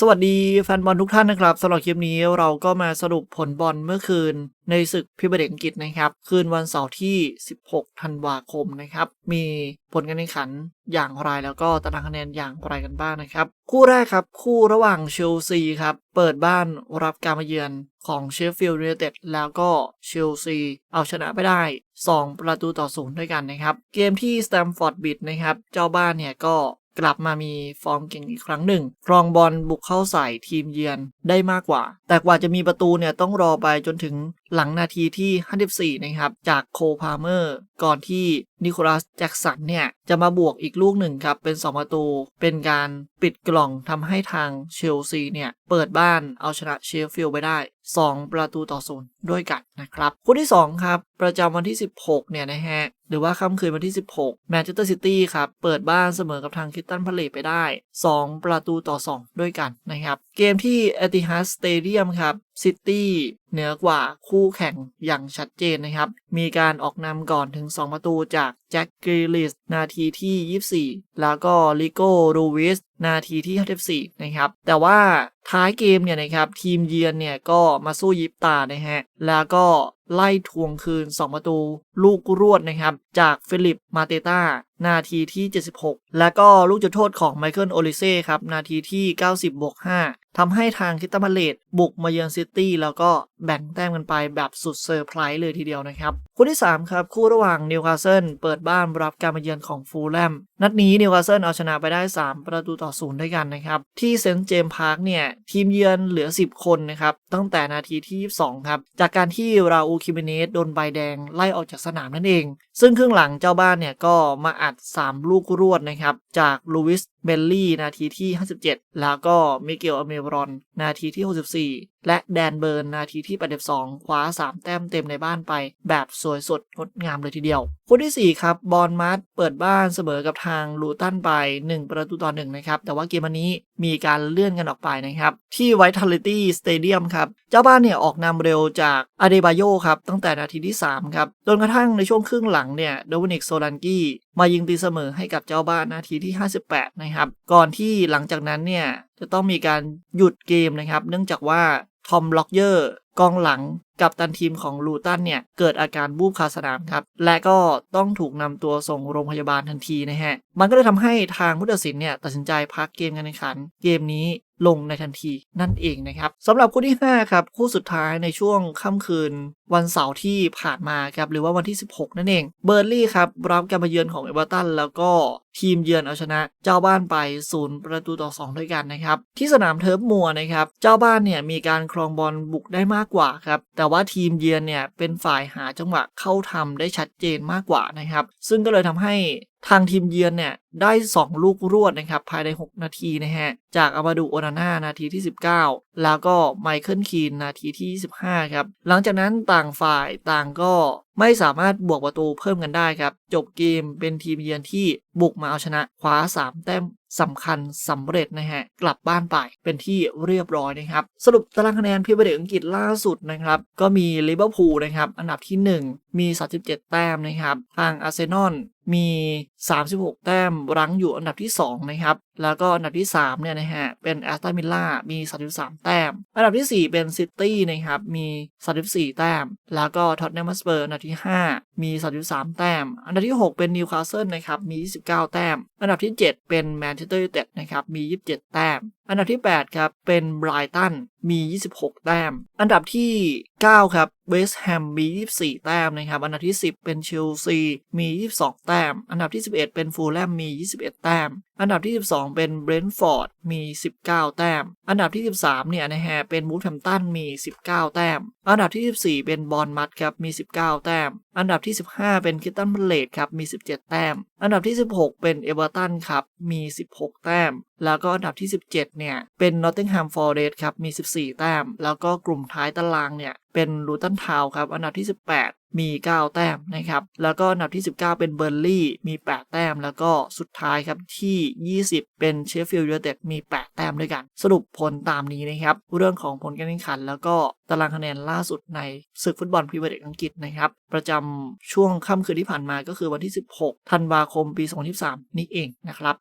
สวัสดีแฟนบอลทุกท่านนะครับสำหรับคลิปนี้เราก็มาสรุปผลบอลเมื่อคืน ในศึกพิเบเด็กอังกฤษนะครับ คืนวันเสาร์ที่ 16 ธันวาคมนะครับ มีผลการแข่งขันอย่างไรแล้วก็ตารางคะแนนอย่างไรกันบ้างนะครับ คู่แรกครับคู่ระหว่างเชลซีครับ เปิดบ้านรับการมาเยือนของเชฟฟิลด์ยูไนเต็ดแล้วก็เชลซีเอาชนะไปได้ 2 ประตูต่อศูนย์ด้วยกันนะครับ เกมที่สแตมฟอร์ดบิดนะครับ เจ้าบ้านเนี่ยก็ กลับมามีฟอร์มเก่งอีกครั้งหนึ่งครองบอลบุกเข้าใส่ทีมเยือนได้มากกว่า แต่กว่าจะมีประตูเนี่ยต้องรอไปจนถึงหลังนาทีที่ 54 นะครับ จากโคพาเมอร์ ก่อนที่นิโคลัสแจ็กสันเนี่ย จะมาบวกอีกลูกหนึ่งครับ เป็น 2 ประตู เป็นการปิดกล่องทำให้ทางเชลซีเนี่ย เปิดบ้านเอาชนะเชฟฟิลด์ไปได้ 2 ประตูต่อศูนย์ด้วยกันนะครับ คู่ที่ 2 ครับ ประจำวันที่ 16 เนี่ยนะฮะ หรือว่าค่ำคืนวันที่ 16 แมนเชสเตอร์ซิตี้ครับ เปิดบ้านเสมอกับทางคิตตันพาเลตไปได้ 2 ประตูต่อ 2 ด้วยกันนะครับ เกมที่เอติฮัสสเตเดียมครับซิตี้ เหนือกว่าคู่แข่งอย่างชัดเจนนะครับ มีการออกนำก่อนถึง 2 ประตูจากแจ็คกรีลิสนาทีที่ 24 แล้วก็ลิโก้รูวิสนาทีที่ 54 นะครับ แต่ว่าท้ายเกมเนี่ยนะครับทีมเยือนเนี่ยก็มาสู้ยิบตานะฮะ แล้วก็ไล่ทวงคืน 2 ประตูลูกรวดนะครับ จากฟิลิปมาเตตานาทีที่ 76 แล้วก็ลูกจุดโทษของไมเคิลโอลิเซ่ครับ นาทีที่ 90บวก5ทำให้ทางคิตตันพาเลตบุกมาเยือนซิตี้แล้วก็แบ่งแต้มกันไปแบบสุดเซอร์ไพรส์เลยทีเดียวนะครับ คู่ที่ 3 ครับ คู่ระหว่างนิวคาสเซิลเปิดบ้านรับการมาเยือนของฟูลแลมนัดนี้นิวคาสเซิลเอาชนะไปได้ 3 ประตูต่อศูนย์ด้วยกันนะครับ ที่เซนต์เจมส์พาร์คเนี่ย ทีมเยือนเหลือ 10 คนนะครับ ตั้งแต่นาทีที่ 22 ครับ จากการที่ราอูคิเมเนสโดนใบแดงไล่ออกจากสนามนั่นเอง ซึ่งครึ่งหลังเจ้าบ้านเนี่ยก็มาอัด 3 ลูกรวดนะครับ จากลูวิสเบลลี่นาทีที่ 57 แล้วก็มิเกลอเมรอนนาทีที่ 64 และแดนเบิร์นนาทีที่ 82 คว้า 3 แต้มเต็มในบ้านไป แบบสวยสดงดงามเลยทีเดียว คู่ที่ 4 ครับ บอลมัดเปิดบ้านเสมอกับทางลูตันไป 1 ประตูต่อ1นะครับ แต่ว่าเกมวันนี้มีการเลื่อนกันออกไปนะครับ ที่ Vitality Stadium ครับ เจ้าบ้านเนี่ยออกนำเร็วจากอเดบายโยครับ ตั้งแต่นาทีที่ 3 ครับจนกระทั่งในช่วงครึ่งหลังเนี่ยโดมินิกโซลันกี้มายิงตีเสมอให้กับเจ้าบ้านนาทีที่ 58 นะครับ ก่อนที่หลังจากนั้นเนี่ยจะต้องมีการหยุดเกมนะครับ เนื่องจากว่า ทอมล็อกเยอร์กองหลัง กับตันทีมของลูตันเนี่ย เกิดอาการบูบคาสนามครับ และก็ต้องถูกนำตัวส่งโรงพยาบาลทันทีนะฮะ มันก็เลยทำให้ทางผู้ตัดสินเนี่ย ตัดสินใจพักเกมการแข่งขัน เกมนี้ลงในทันทีนั่นเองนะครับสำหรับคู่ที่ 5 ครับ คู่สุดท้ายในช่วงค่ำคืน วันเสาร์ที่ผ่านมาครับ หรือว่าวันที่ 16 นั่นเอง เบอร์ลี่ครับ รับการมาเยือนของเอเวอร์ตัน แล้วก็ทีมเยือนเอาชนะ เจ้าบ้านไปศูนย์ประตูต่อ 2 ด้วยกันนะครับ ที่สนามเทิร์ฟมัวนะครับ เจ้าบ้านเนี่ยมีการครองบอลบุกได้มากกว่าครับแต่ว่าทีมเยือนเนี่ยเป็นฝ่ายหาจังหวะเข้าทำได้ชัดเจนมากกว่านะครับ ซึ่งก็เลยทำให้ ทางทีมเยือนเนี่ยได้ 2 ลูกรวดนะครับภายใน 6 นาทีนะฮะ จากอามาดูโอนาน่านาทีที่ 19 แล้วก็ไมเคิลคีนนาทีที่ 25 ครับ หลังจากนั้นต่างฝ่ายต่างก็ไม่สามารถบวกประตูเพิ่มกันได้ครับ จบเกมเป็นทีมเยือนที่บุกมาเอาชนะคว้า 3 แต้มสำคัญสำเร็จนะฮะ กลับบ้านไปเป็นที่เรียบร้อยนะครับ สรุปตารางคะแนนพรีเมียร์ลีกอังกฤษล่าสุดนะครับ ก็มีลิเวอร์พูลนะครับ อันดับที่ 1 มี 37 แต้มนะครับ ทางอาร์เซนอลมี 36 แต้มรั้งอยู่อันดับที่ 2 นะครับ แล้วก็อันดับที่ 3 เนี่ยนะฮะ เป็นแอสตันวิลล่า มี 33 แต้ม อันดับที่ 4 เป็นซิตี้นะครับ มี 34 แต้ม แล้วก็ท็อตแนมสเปอร์อันดับที่ 5 มี 33 แต้ม อันดับที่ 6 เป็นนิวคาสเซิลนะครับ มี 29 แต้ม อันดับที่ 7 เป็นแมนเชสเตอร์ยูไนเต็ดนะครับ มี 27 แต้มอันดับที่ 8 ครับ เป็นไบรตันมี 26 แต้ม อันดับที่ 9 ครับเวสต์แฮมมี 24 แต้มนะครับ อันดับที่ 10 เป็นเชลซีมี 22 แต้ม อันดับที่ 11 เป็นฟูลแลมมี 21 แต้ม อันดับที่ 12 เป็นเบรนท์ฟอร์ดมี 19 แต้ม อันดับที่ 13 เนี่ยนะฮะเป็นมูทแฮมตันมี 19 แต้ม อันดับที่ 14 เป็นบอลมัดครับมี 19 แต้ม อันดับที่ 15 เป็นคิตตันเพเลตครับมี 17 แต้ม อันดับที่ 16 เป็นเอเวอร์ตันครับมี 16 แต้ม แล้วก็อันดับที่ 17 เนี่ย เป็นนอตติงแฮมฟอร์เรสต์ครับมี 14 แต้ม แล้วก็กลุ่มท้ายตารางเนี่ย เป็นลูตันทาวครับอันดับที่ 18 มี 9 แต้มนะครับ แล้วก็อันดับที่ 19 เป็นเบอร์ลี่มี 8 แต้ม แล้วก็สุดท้ายครับที่ 20 เป็นเชฟฟิลด์ยูไนเต็ดมี 8 แต้มด้วยกัน สรุปผลตามนี้นะครับ เรื่องของผลการแข่งขัน แล้วก็ตารางคะแนนล่าสุดในศึกฟุตบอลพรีเมียร์ลีกอังกฤษนะครับ ประจำช่วงค่ำคืนที่ผ่านมาก็คือวันที่ 16 ธันวาคมปี 2023 นี้เองนะครับ